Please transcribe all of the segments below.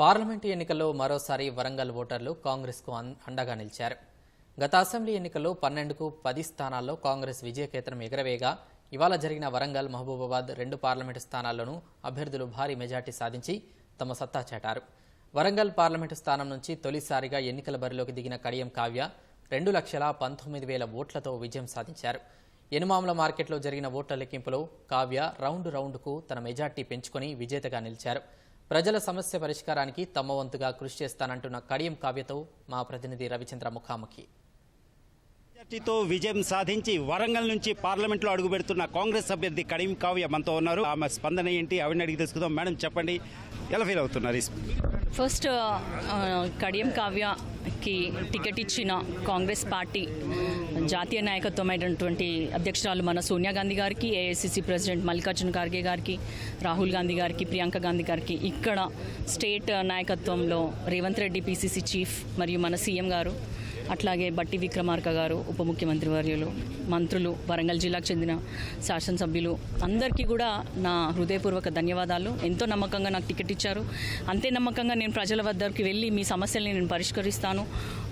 Parliament ఎన్నికల్లో మరోసారి వరంగల్ ఓటర్లు కాంగ్రెస్కు అండగా నిలిచారు. గత అసెంబ్లీ ఎన్నికల్లో పన్నెండుకు పది స్థానాల్లో కాంగ్రెస్ విజయకేతనం ఎగరవేగా ఇవాళ జరిగిన వరంగల్ మహబూబాబాద్ రెండు పార్లమెంటు స్థానాల్లోనూ అభ్యర్థులు భారీ మెజార్టీ సాధించి తమ సత్తా చాటారు. వరంగల్ పార్లమెంటు స్థానం నుంచి తొలిసారిగా ఎన్నికల బరిలోకి దిగిన కడియం కావ్య రెండు లక్షల పంతొమ్మిది వేల ఓట్లతో విజయం సాధించారు. ఎనుమామల మార్కెట్లో జరిగిన ఓట్ల లెక్కింపులో కావ్య రౌండ్ రౌండ్కు తన మెజార్టీ పెంచుకొని విజేతగా నిలిచారు. ప్రజల సమస్య పరిష్కారానికి తమ వంతుగా కృషి చేస్తానంటున్న కడియం కావ్యతో మా ప్రతినిధి రవిచంద్ర ముఖాముఖి. మెజార్టీతో విజయం సాధించి వరంగల్ నుంచి పార్లమెంట్లో లో అడుగుపెడుతున్న కాంగ్రెస్ అభ్యర్థి కడియం కావ్య మనతో ఉన్నారు. ఆమె స్పందన ఏంటి? ఆవిడని అడిగి తెలుసుకుందాం మేడం చెప్పండి. ఎలా ఫీల్ అవుతున్నారు ఫస్ట్ కడియం కావ్యకి టికెట్ ఇచ్చిన కాంగ్రెస్ పార్టీ జాతీయ నాయకత్వమైనటువంటి అధ్యక్షురాలు మన సోనియా గాంధీ గారికి ఏఐసిసి ప్రెసిడెంట్ మల్లికార్జున ఖార్గే గారికి రాహుల్ గాంధీ గారికి ప్రియాంక గాంధీ గారికి ఇక్కడ స్టేట్ నాయకత్వంలో రేవంత్ రెడ్డి పిసిసి చీఫ్ మరియు మన సీఎం గారు అట్లాగే బట్టి విక్రమార్క గారు ఉప ముఖ్యమంత్రి వర్యులు మంత్రులు వరంగల్ జిల్లాకు చెందిన శాసనసభ్యులు అందరికీ కూడా నా హృదయపూర్వక ధన్యవాదాలు. ఎంతో నమ్మకంగా నాకు టికెట్ ఇచ్చారు. అంతే నమ్మకంగా నేను ప్రజల వద్దకు వెళ్ళి మీ సమస్యల్ని నేను పరిష్కరిస్తాను.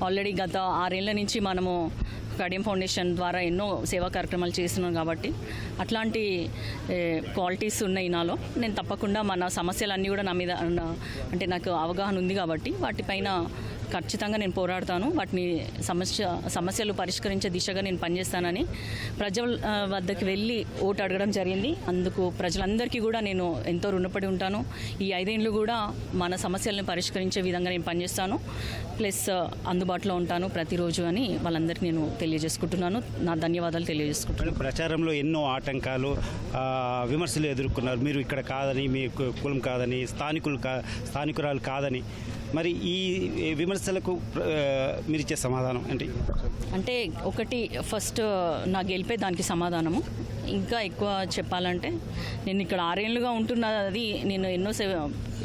ఆల్రెడీ గత ఆరేళ్ళ నుంచి మనము కడియం ఫౌండేషన్ ద్వారా ఎన్నో సేవా కార్యక్రమాలు చేస్తున్నాం కాబట్టి అట్లాంటి క్వాలిటీస్ ఉన్నాయి నాలో. నేను తప్పకుండా మన సమస్యలన్నీ కూడా నా మీద అంటే నాకు అవగాహన ఉంది కాబట్టి వాటిపైన ఖచ్చితంగా నేను పోరాడతాను. వాటిని సమస్య సమస్యలు పరిష్కరించే దిశగా నేను పనిచేస్తానని ప్రజల వద్దకు వెళ్ళి ఓటు అడగడం జరిగింది. అందుకు ప్రజలందరికీ కూడా నేను ఎంతో రుణపడి ఉంటాను. ఈ ఐదేళ్ళు కూడా మన సమస్యలను పరిష్కరించే విధంగా నేను పనిచేస్తాను. ప్లస్ అందుబాటులో ఉంటాను ప్రతిరోజు అని వాళ్ళందరికీ నేను తెలియజేసుకుంటున్నాను. నా ధన్యవాదాలు తెలియజేసుకుంటున్నాను. ప్రచారంలో ఎన్నో ఆటంకాలు విమర్శలు ఎదుర్కొన్నారు. మీరు ఇక్కడ కాదని మీ కు- కులం కాదని స్థానికులు కా స్థానికురాలు కాదని. మరి ఈ విమర్శలకు ఆ, మీరు ఇచ్చే సమాధానం ఏంటి? అంటే ఒకటి ఫస్ట్ నా గెలిపే దానికి సమాధానము. ఇంకా ఎక్కువ చెప్పాలంటే నేను ఇక్కడ ఆరేళ్ళుగా ఉంటున్నది నేను ఎన్నో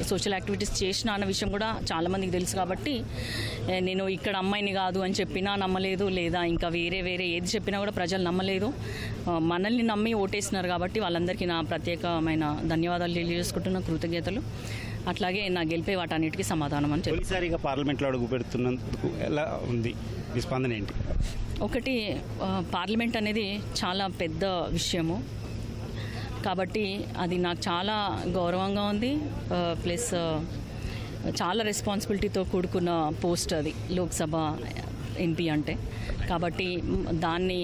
సోషల్ యాక్టివిటీస్ చేసిన అన్న విషయం కూడా చాలామందికి తెలుసు కాబట్టి నేను ఇక్కడ అమ్మాయిని కాదు అని చెప్పినా నమ్మలేదు లేదా ఇంకా వేరే వేరే ఏది చెప్పినా కూడా ప్రజలు నమ్మలేదు. మనల్ని నమ్మి ఓటేసినారు కాబట్టి వాళ్ళందరికీ నా ప్రత్యేకమైన ధన్యవాదాలు తెలియజేసుకుంటున్న కృతజ్ఞతలు. అట్లాగే నా గెలిపే వాటన్నిటికీ సమాధానం అని చెప్పి. పార్లమెంట్లో అడుగు పెడుతున్నందుకు ఎలా ఉంది మీ స్పందన ఏంటి? ఒకటి పార్లమెంట్ అనేది చాలా పెద్ద విషయము. కాబట్టి అది నాకు చాలా గౌరవంగా ఉంది. ప్లస్ చాలా రెస్పాన్సిబిలిటీతో కూడుకున్న పోస్ట్ అది లోక్సభ ఎంపీ అంటే. కాబట్టి దాన్ని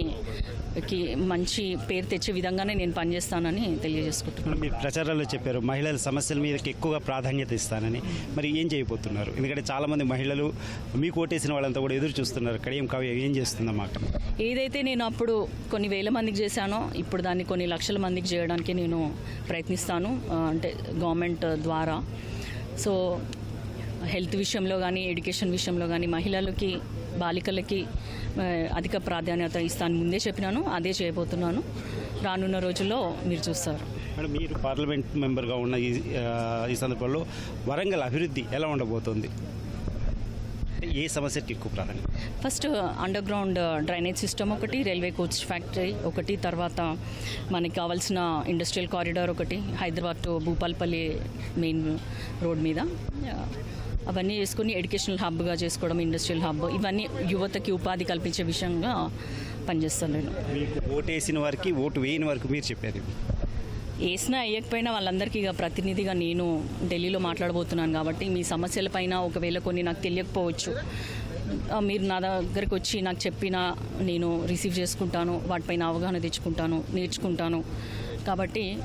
కి మంచి పేరు తెచ్చే విధంగానే నేను పనిచేస్తానని తెలియజేసుకుంటున్నాను. మీరు ప్రచారాల్లో చెప్పారు మహిళల సమస్యల మీద ఎక్కువగా ప్రాధాన్యత ఇస్తానని. మరి ఏం చేయబోతున్నారు? ఎందుకంటే చాలామంది మహిళలు మీకు ఓటేసిన వాళ్ళంతా కూడా ఎదురు చూస్తున్నారు. కడియం కావ్య ఏం చేస్తుందమ్మా అక్కడ ఏదైతే నేను అప్పుడు కొన్ని వేల మందికి చేశానో ఇప్పుడు దాన్ని కొన్ని లక్షల మందికి చేయడానికి నేను ప్రయత్నిస్తాను అంటే గవర్నమెంట్ ద్వారా. సో హెల్త్ విషయంలో కానీ ఎడ్యుకేషన్ విషయంలో కానీ మహిళలకి బాలికలకి అధిక ప్రాధాన్యత ఇస్తాను ముందే చెప్పినాను అదే చేయబోతున్నాను. రానున్న రోజుల్లో మీరు చూస్తారు. మేడం మీరు పార్లమెంట్ మెంబర్గా ఉన్న ఈ ఈ సందర్భంలో వరంగల్ అభివృద్ధి ఎలా ఉండబోతోంది? ఏ సమస్యకి ఎక్కువ ప్రాధాన్యత? First underground drainage system ఒకటి రైల్వే కోచ్ ఫ్యాక్టరీ ఒకటి తర్వాత మనకి కావాల్సిన ఇండస్ట్రియల్ కారిడార్ ఒకటి Hyderabad to Bhupalpalli main road మీద. అవన్నీ చేసుకుని ఎడ్యుకేషనల్ హబ్గా చేసుకోవడం ఇండస్ట్రియల్ హబ్ ఇవన్నీ యువతకి ఉపాధి కల్పించే విషయంగా పనిచేస్తాను నేను. మీకు ఓటేసిన వారికి ఓటు వేయని వారికి మీరు చెప్పేది? వేసినా వేయకపోయినా వాళ్ళందరికీ ఇక ప్రతినిధిగా నేను ఢిల్లీలో మాట్లాడబోతున్నాను కాబట్టి మీ సమస్యలపైన ఒకవేళ కొన్ని నాకు తెలియకపోవచ్చు మీరు నా దగ్గరికి వచ్చి నాకు చెప్పినా నేను రిసీవ్ చేసుకుంటాను వాటిపైన అవగాహన తెచ్చుకుంటాను నేర్చుకుంటాను. కాబట్టి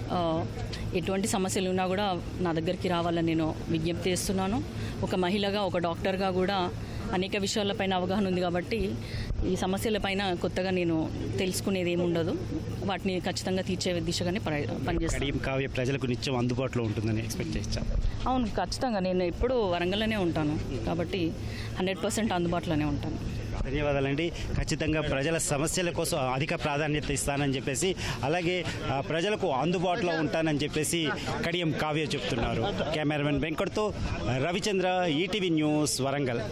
ఎటువంటి సమస్యలు ఉన్నా కూడా నా దగ్గరికి రావాలని నేను విజ్ఞప్తి చేస్తున్నాను. ఒక మహిళగా ఒక డాక్టర్గా కూడా అనేక విషయాలపైన అవగాహన ఉంది కాబట్టి ఈ సమస్యలపైన కొత్తగా నేను తెలుసుకునేది ఏమి ఉండదు వాటిని ఖచ్చితంగా తీర్చే దిశగానే పని- పనిచేస్తాను. కావ్య ప్రజలకు నిత్యం అందుబాటులో ఉంటుందని ఎక్స్పెక్ట్ చేస్తాం. అవును ఖచ్చితంగా. నేను ఎప్పుడూ వరంగల్లోనే ఉంటాను. కాబట్టి హండ్రెడ్ పర్సెంట్ అందుబాటులోనే ఉంటాను. ధన్యవాదాలండి. ఖచ్చితంగా ప్రజల సమస్యల కోసం అధిక ప్రాధాన్యత ఇస్తానని చెప్పేసి అలాగే ప్రజలకు అందుబాటులో ఉంటానని చెప్పేసి కడియం కావ్య చెప్తున్నారు. కెమెరామెన్ వెంకట్తో రవిచంద్ర ఈటీవీ న్యూస్ వరంగల్.